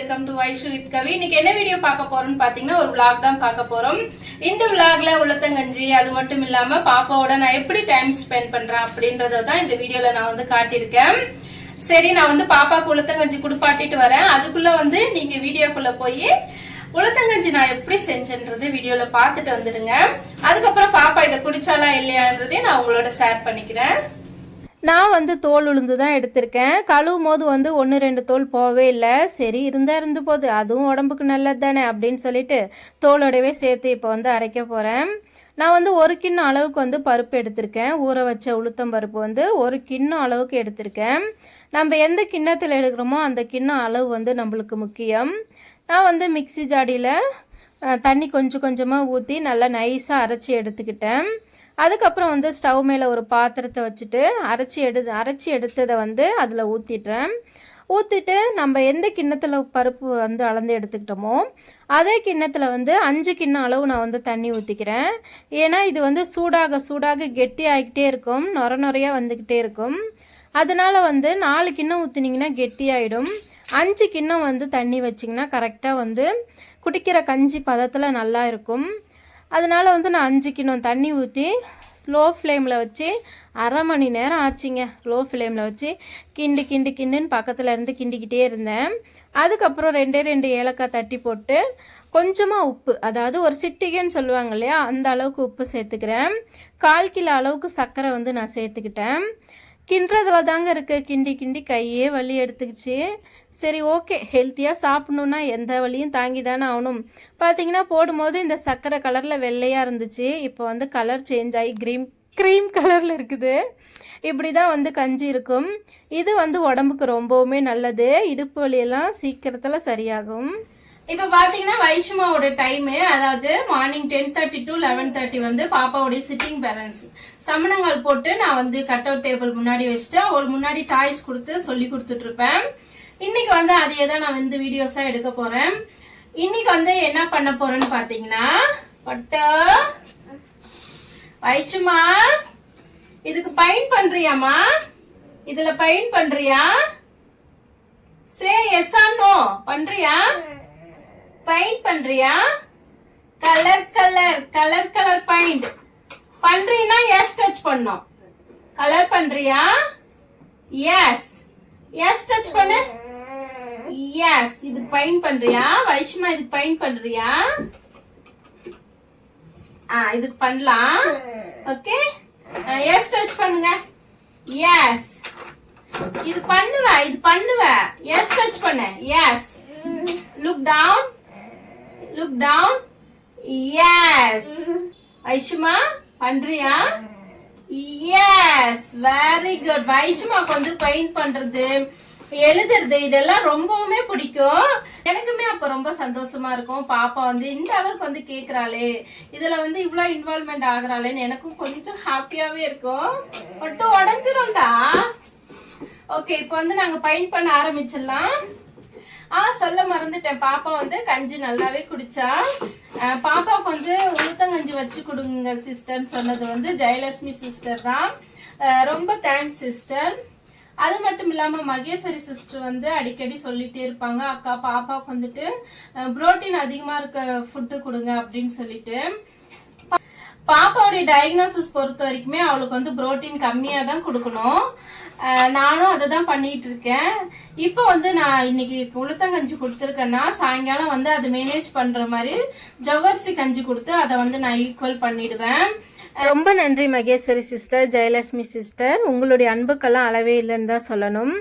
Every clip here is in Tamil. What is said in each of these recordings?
Welcome to Vaishu with Kavi இன்னைக்கு என்ன வீடியோ பார்க்க போறோம்னு பாத்தீங்கன்னா ஒரு விளாக் தான் பார்க்க போறோம். இந்த விளாக்ல உளுத்தங்கஞ்சி அது மட்டும் இல்லாம பாப்பாவோட நான் எப்படி டைம் ஸ்பெண்ட் பண்றேன் அப்படின்றத தான் இந்த வீடியோல நான் வந்து காட்டியிருக்கேன். சரி நான் வந்து பாப்பாக்கு உளுத்தங்கஞ்சி குடுப்பாட்டிட்டு வரேன். அதுக்குள்ள வந்து நீங்க வீடியோக்குள்ள போய் உளுத்தங்கஞ்சி நான் எப்படி செஞ்சேன்றது வீடியோல பார்த்துட்டு வந்துடுங்க. அதுக்கப்புறம் பாப்பா இதை குடிச்சாலா இல்லையான்றதையும் நான் உங்களோட ஷேர் பண்ணிக்கிறேன். நான் வந்து தோல் உளுந்து தான் எடுத்திருக்கேன். கழுவும் போது வந்து ஒன்று ரெண்டு தோல் போகவே இல்லை. சரி இருந்தால் இருந்து போகுது அதுவும் உடம்புக்கு நல்லது தானே அப்படின்னு சொல்லிட்டு தோலோடவே சேர்த்து இப்போ வந்து அரைக்க போகிறேன் நான் வந்து ஒரு கிண்ணம் அளவுக்கு வந்து பருப்பு எடுத்திருக்கேன். ஊற வச்ச உளுத்தம் பருப்பு வந்து ஒரு கிண்ணம் அளவுக்கு எடுத்திருக்கேன். நம்ம எந்த கிண்ணத்தில் எடுக்கிறோமோ அந்த கிண்ணம் அளவு வந்து நம்மளுக்கு முக்கியம். நான் வந்து மிக்ஸி ஜாடியில் தண்ணி கொஞ்சம் கொஞ்சமாக ஊற்றி நல்லா நைஸாக அரைச்சி எடுத்துக்கிட்டேன். அதுக்கப்புறம் வந்து ஸ்டவ் மேலே ஒரு பாத்திரத்தை வச்சுட்டு அரைச்சி எடு அரைச்சி எடுத்ததை வந்து அதில் ஊற்றிட்டுறேன் ஊற்றிட்டு நம்ம எந்த கிண்ணத்தில் பருப்பு வந்து அளந்து எடுத்துக்கிட்டோமோ அதே கிண்ணத்தில் வந்து அஞ்சு கிண்ணம் அளவு நான் வந்து தண்ணி ஊற்றிக்கிறேன் ஏன்னா இது வந்து சூடாக சூடாக கெட்டி ஆகிக்கிட்டே இருக்கும் நொர நொறையாக வந்துக்கிட்டே இருக்கும். அதனால வந்து நாலு கிண்ணம் ஊற்றினீங்கன்னா கெட்டியாயிடும் அஞ்சு கிண்ணம் வந்து தண்ணி வச்சிங்கன்னா கரெக்டாக வந்து குடிக்கிற கஞ்சி பதத்தில் நல்லா இருக்கும். அதனால வந்து நான் அஞ்சு கிண்ணம் தண்ணி ஊற்றி ஸ்லோ ஃப்ளேமில் வச்சு அரை மணி நேரம் ஆச்சுங்க. லோ ஃப்ளேமில் வச்சு கிண்டு கிண்டு கிண்டுன்னு பக்கத்தில் இருந்து கிண்டிக்கிட்டே இருந்தேன். அதுக்கப்புறம் ரெண்டே ரெண்டு ஏலக்காய் தட்டி போட்டு கொஞ்சமாக உப்பு அதாவது ஒரு சிட்டிகைன்னு சொல்லுவாங்க இல்லையா அந்த அளவுக்கு உப்பு சேர்த்துக்கிறேன். கால் கிலோ அளவுக்கு சர்க்கரை வந்து நான் சேர்த்துக்கிட்டேன். கிண்டுறதுல தாங்க இருக்குது கிண்டி கிண்டி கையே வலி எடுத்துக்கிச்சு. சரி ஓகே. ஹெல்த்தியாக சாப்பிட்ணுன்னா எந்த வலியும் தாங்கி தானே ஆகணும். பார்த்தீங்கன்னா போடும்போது இந்த சர்க்கரை கலரில் வெள்ளையாக இருந்துச்சு. இப்போ வந்து கலர் சேஞ்ச் ஆகி க்ரீம் க்ரீம் கலரில் இருக்குது. இப்படி தான் வந்து கஞ்சி இருக்கும். இது வந்து உடம்புக்கு ரொம்பவுமே நல்லது. இடுப்பு வலியெல்லாம் சீக்கிரத்தில் சரியாகும். இப்ப பாத்தீங்கன்னா வைஷ்மாவோட டைம் அதாவது morning ten thirty to eleven thirty வந்து பாப்பாவுடைய சிட்டிங் பேலன்ஸ் சமணங்கள் போட்டு நான் வந்து கட் அவுட் டேபிள் முன்னாடி வச்சுட்டு அவளுக்கு முன்னாடி டாய்ஸ் கொடுத்து சொல்லி கொடுத்துட்டு இருப்பேன். இன்னைக்கு வந்து அதையே தான் நான் வந்து வீடியோஸா எடுக்க போறேன். இன்னைக்கு வந்து என்ன பண்ண போறேன்னு பாத்தீங்கன்னா பட்டா வைஷ்மா இதுக்கு பைன் பண்றியாமா இதுல பைன் பண்றியா? சே எஸ் நோ பண்றியா? பெயிண்ட் பண்றியா? Colour colour colour colour paint பண்றீனா yes touch பண்ணும். கலர் பண்றியா? எஸ் எஸ் டச் பண்ணு. எஸ் இது பெயிண்ட் பண்றியா? வைஷ்மா இதுக்கு பெயிண்ட் பண்றியா? ஆ இதுக்கு பண்ணலாம். ஓகே எஸ் டச் பண்ணுங்க. எஸ் இது பண்ணுவ இது பண்ணுவ. எஸ் டச் பண்ணு. Yes look down look down yes ஐஷுமா பண்றியா எஸ் வெரி குட் வைஷுமாக்கு வந்து பெயிண்ட் பண்றது எழுதுறது இதெல்லாம் ரொம்பவுமே பிடிக்கும். எனக்குமே அப்ப ரொம்ப சந்தோஷமா இருக்கும். பாப்பா வந்து இந்த அளவுக்கு வந்து கேக்குறாளே. இதுல வந்து இவ்வளவு இன்வால்மெண்ட் ஆகுறாளேன்னு எனக்கும் கொஞ்சம் ஹாப்பியாவே இருக்கும். மட்டும் உடஞ்சிரும்டா. ஓகே இப்போ வந்து நாங்க பெயிண்ட் பண்ண ஆரம்பிச்சிடலாம். ஆ சொல்ல மறந்துட்டேன். பாப்பா வந்து கஞ்சி நல்லாவே குடிச்சா. பாப்பாவுக்கு வந்து உளுத்தங்கஞ்சி வச்சு கொடுங்க சிஸ்டர்னு சொன்னது வந்து ஜெயலட்சுமி சிஸ்டர் தான். ரொம்ப தேங்க்ஸ் சிஸ்டர் அது மட்டும் இல்லாம மகேஸ்வரி சிஸ்டர் வந்து அடிக்கடி சொல்லிட்டே இருப்பாங்க. அக்கா பாப்பாவுக்கு வந்துட்டு புரோட்டீன் அதிகமா இருக்க ஃபுட்டு கொடுங்க அப்படின்னு சொல்லிட்டு. பாப்பாவுடைய டயக்னோசிஸ் பொறுத்த வரைக்குமே அவளுக்கு வந்து புரோட்டீன் கம்மியா தான் கொடுக்கணும். நானும் அதை தான் பண்ணிட்டு இருக்கேன். இப்போ வந்து நான் இன்னைக்கு உளுத்தங்கஞ்சி கொடுத்துருக்கேன்னா சாயங்காலம் வந்து அது மேனேஜ் பண்ற மாதிரி ஜவ்வரிசி கஞ்சி கொடுத்து அதை வந்து நான் ஈக்குவல் பண்ணிடுவேன். ரொம்ப நன்றி மகேஸ்வரி சிஸ்டர் ஜெயலட்சுமி சிஸ்டர் உங்களுடைய அன்புக்கெல்லாம் அளவே இல்லைன்னு தான் சொல்லணும்.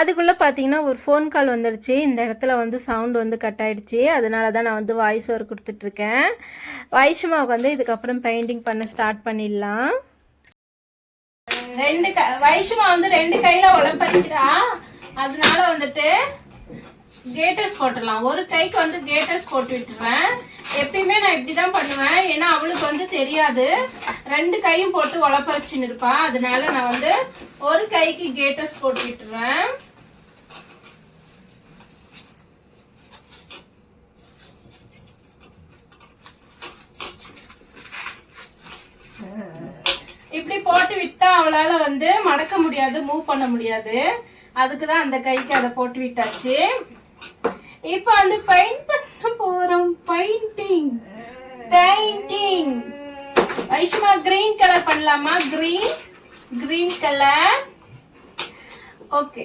அதுக்குள்ளே பார்த்தீங்கன்னா ஒரு ஃபோன் கால் வந்துடுச்சு. இந்த இடத்துல வந்து சவுண்ட் வந்து கட் ஆகிடுச்சு அதனால தான் நான் வந்து வாய்ஸ் ஓவர் கொடுத்துட்ருக்கேன் வைஷுமாவுக்கு வந்து இதுக்கப்புறம் பெயிண்டிங் பண்ண ஸ்டார்ட் பண்ணிடலாம். ரெண்டு க வைஷ்மா வந்து ரெண்டு கையில உழப்பறிக்கிறா அதனால வந்துட்டு கேட்டர்ஸ் போட்டுடலாம். ஒரு கைக்கு வந்து கேட்டர்ஸ் போட்டு விட்டுருவேன். எப்பயுமே நான் இப்படிதான் பண்ணுவேன். ஏன்னா அவளுக்கு வந்து தெரியாது. ரெண்டு கையும் போட்டு உழப்பறிச்சுன்னு இருப்பா. அதனால நான் வந்து ஒரு கைக்கு கேட்டர்ஸ் போட்டு விட்டுருவேன் இப்படி போட்டு விட்டா அவளால வந்து மடக்க முடியாது மூவ் பண்ண முடியாது. அதுக்கு தான் அந்த கைக்கு அதை போட்டு விட்டாச்சு. இப்போ வந்து பெயிண்ட் பண்ண போறோம். Painting painting Aishma green colour பண்ணலாமா? Green green colour okay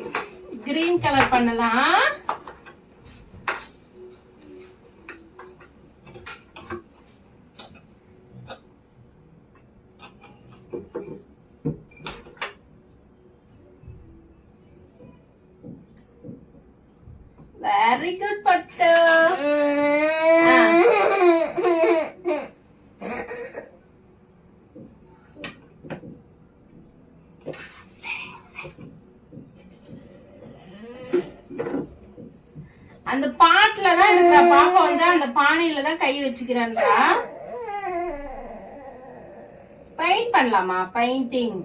green colour பண்ணலாம். வெரி குட் பட்டு அந்த பாட்டுல தான் இருக்கிற பாப்பா வந்து அந்த பானையில தான் கை வச்சுக்கிறான்டா. பெயிண்ட் பண்ணலாமா? பெயிண்டிங்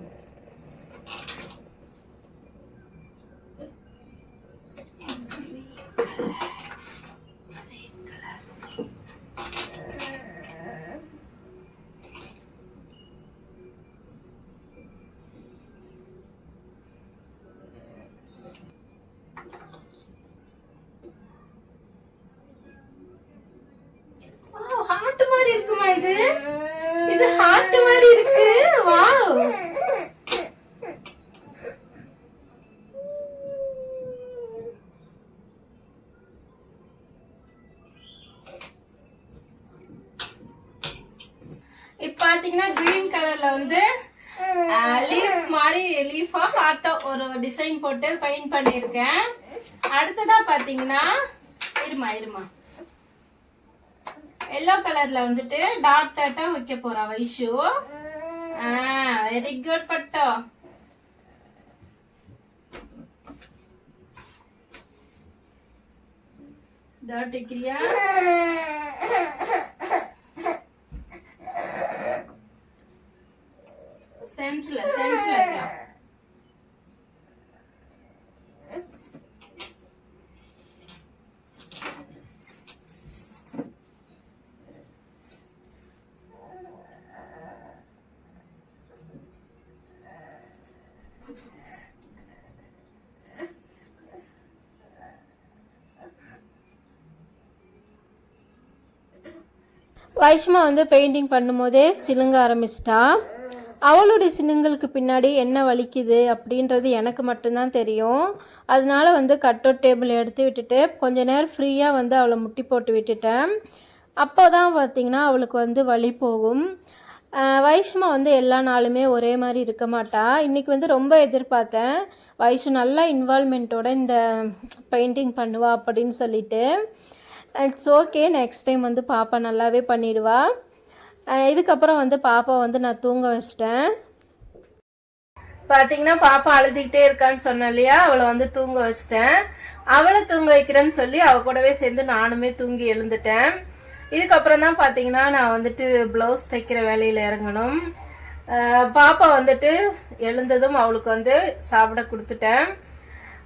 இப்ப பாத்தீங்கன்னா கிரீன் கலர்ல வந்து லீஃப் மாதிரி லீஃபா ஹார்ட்டா ஒரு டிசைன் போட்டு பெயிண்ட் பண்ணிருக்கேன் அடுத்ததா பாத்தீங்கன்னா இருமா இருமா. எல்லோ கலர்ல வந்துட்டு டாட் டாட்டா வைக்க போறா வைஷு. வெரி குட் பட்டோ. டாட் வைக்கிறியா? வைஷ்மா வந்து பெயிண்டிங் பண்ணும்போதே சிலுங்க ஆரம்பிச்சிட்டா. அவளுடைய சிலுங்களுக்கு பின்னாடி என்ன வலிக்குது அப்படின்றது எனக்கு மட்டும்தான் தெரியும். அதனால வந்து கட் அவுட் டேபிள் எடுத்து விட்டுட்டு கொஞ்ச நேரம் ஃப்ரீயாக வந்து அவளை முட்டி போட்டு விட்டுட்டேன். அப்போ தான் பார்த்திங்கன்னா அவளுக்கு வந்து வலி போகும். வைஷ்மா வந்து எல்லா நாளுமே ஒரே மாதிரி இருக்க மாட்டா. இன்றைக்கி வந்து ரொம்ப எதிர்பார்த்தேன். வைஷு நல்லா இன்வால்மெண்ட்டோட இந்த பெயிண்டிங் பண்ணுவா அப்படின்னு சொல்லிட்டு. இட்ஸ் ஓகே நெக்ஸ்ட் டைம் வந்து பாப்பா நல்லாவே பண்ணிடுவா. இதுக்கப்புறம் வந்து பாப்பா வந்து நான் தூங்க வச்சிட்டேன். பார்த்தீங்கன்னா பாப்பா அழுதுகிட்டே இருக்கான்னு சொன்னேன் இல்லையா? அவளை வந்து தூங்க வச்சிட்டேன். அவளை தூங்க வைக்கிறேன்னு சொல்லி அவ கூடவே சேர்ந்து நானுமே தூங்கி எழுந்துட்டேன். இதுக்கப்புறம் தான் பார்த்தீங்கன்னா நான் வந்துட்டு பிளவுஸ் தைக்கிற வேலையில் இறங்கணும். பாப்பா வந்துட்டு எழுந்ததும் அவளுக்கு வந்து சாப்பிட கொடுத்துட்டேன்.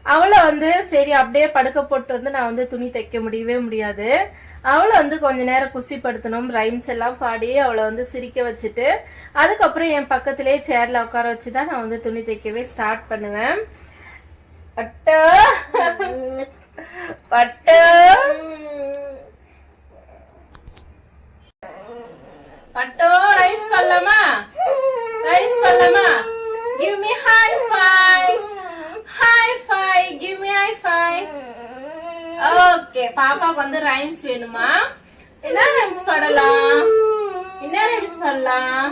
அவளை வந்து சரி அப்படியே படுக்க போட்டு வந்து நான் வந்து துணி தைக்க முடியவே முடியாது. அவளை வந்து கொஞ்ச நேரம் குசிப்படுத்தணும் ரைம்ஸ் எல்லாம் பாடி அவளை வந்து சிரிக்க வச்சுட்டு அதுக்கப்புறம் என் பக்கத்திலே சேர்ல உட்கார வச்சு தான் நான் வந்து துணி தைக்கவே ஸ்டார்ட் பண்ணுவேன். பட்டோ! பட்டோ! பட்டோ ரைம்ஸ் பண்ணலாமா ரைம்ஸ் பண்ணலாமா give me high five okay பாப்பாக்கு வந்து ரைம்ஸ் வேணுமா என்ன ரைம்ஸ் பாடலாம் என்ன ரைம்ஸ் பாடலாம்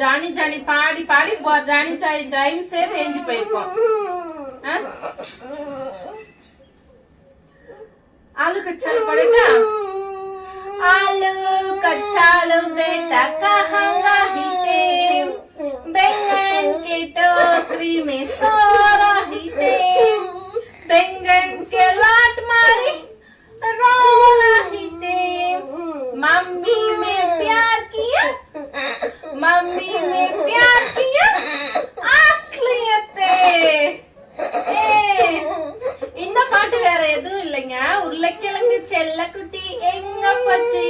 ஜானி ஜானி பாடி பாடி போ- ஜானி ஜானி ரைம்ஸே தெரிஞ்சு போயிருக்கோம் ஆ? आलू कच्चालू पड़ेगा आलू कच्चालू बेटा कहाँ ही थे बैंगन के टोकरी में सो रही थे बैंगन के लाट मारी रो रही थे मम्मी में प्यार किया मम्मी में प्यार किया असलियते ஏய், இந்த பாட்டு வேற எதுவும் இல்லைங்க உருளைக்கிழங்கு செல்லக்குட்டி எங்க போச்சு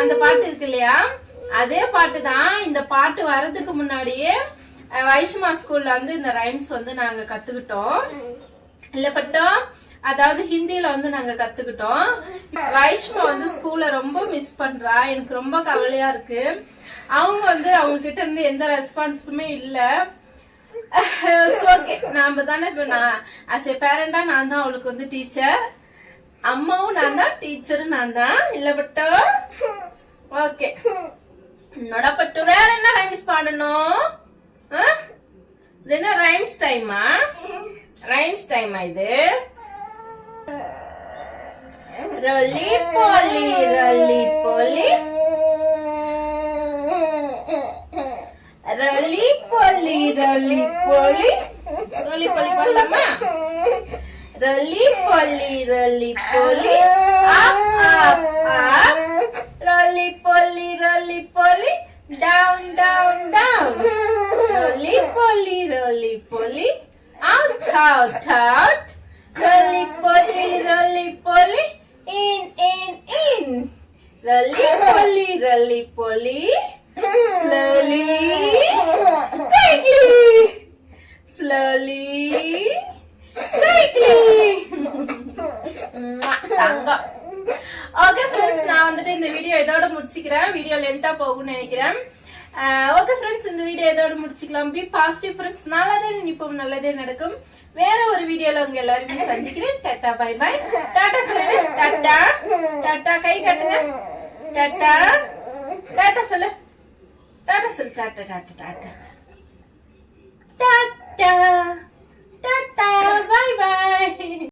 அந்த பாட்டு இருக்கு இல்லையா அதே பாட்டு தான் இந்த பாட்டு வர்றதுக்கு முன்னாடியே அஹ், வைஷ்மா ஸ்கூல்ல வந்து இந்த ரைம்ஸ் வந்து நாங்க கத்துக்கிட்டோம் இல்ல பட்டோம் அதாவது ஹிந்தியில வந்து நாங்க கத்துக்கிட்டோம். வைஷ்மா வந்து ஸ்கூல்ல ரொம்ப மிஸ் பண்றா. எனக்கு ரொம்ப கவலையா இருக்கு. அவங்க வந்து அவங்க கிட்ட இருந்து எந்த ரெஸ்பான்ஸுமே இல்ல. ஓகே நாம தானே இப்ப நான் அஸ் ஏ பேரண்டா நான் தான் அவளுக்கு வந்து டீச்சர் அம்மாவும் நான் தான் டீச்சரும் நான் தான். இல்ல பட்டோ ஓகே என்னோட பட்டு வேற என்ன ரைம்ஸ் பாடணும்? ஆ? இது என்ன ரைம்ஸ் டைமா Rhymes time, my dear. Rolly poly, rolly poly. Rolly poly, rolly poly. Rolly poly, poly, ma. Rolly poly, rolly. Up, up, up. Rolly poly, rolly poly. Down, down, down. Rolly poly, rolly. போலி ரொலி போலி அவுட் அவுட் அவுட் ரொலி போலி ரொலி போலி in in in. ரொலி போலி ரொலி போலி slowly. Quickly. Slowly. Quickly. தங்கம் ஓகே ஃப்ரெண்ட்ஸ் நான் வந்துட்டு இந்த வீடியோ இதோட முடிச்சுக்கிறேன். வீடியோ லென்த்தா போகும்னு நினைக்கிறேன். ஓகே ஃப்ரெண்ட்ஸ் இந்த வீடியோ இதோட முடிச்சுக்கலாம். பி பாசிட்டிவ் ஃப்ரெண்ட்ஸ் நல்லதே நினைப்போம். நல்லதே நடக்கும். வேற ஒரு வீடியோல உங்க எல்லாருமே சந்திக்கிறேன். டாட்டா பை பை டாட்டா சொல்லு. டாட்டா. டாட்டா கை காட்டுங்க. டாட்டா. டாட்டா சொல்லு. டாட்டா சொல்லு. டாட்டா டாட்டா டாட்டா. டாட்டா. டாட்டா. Bye bye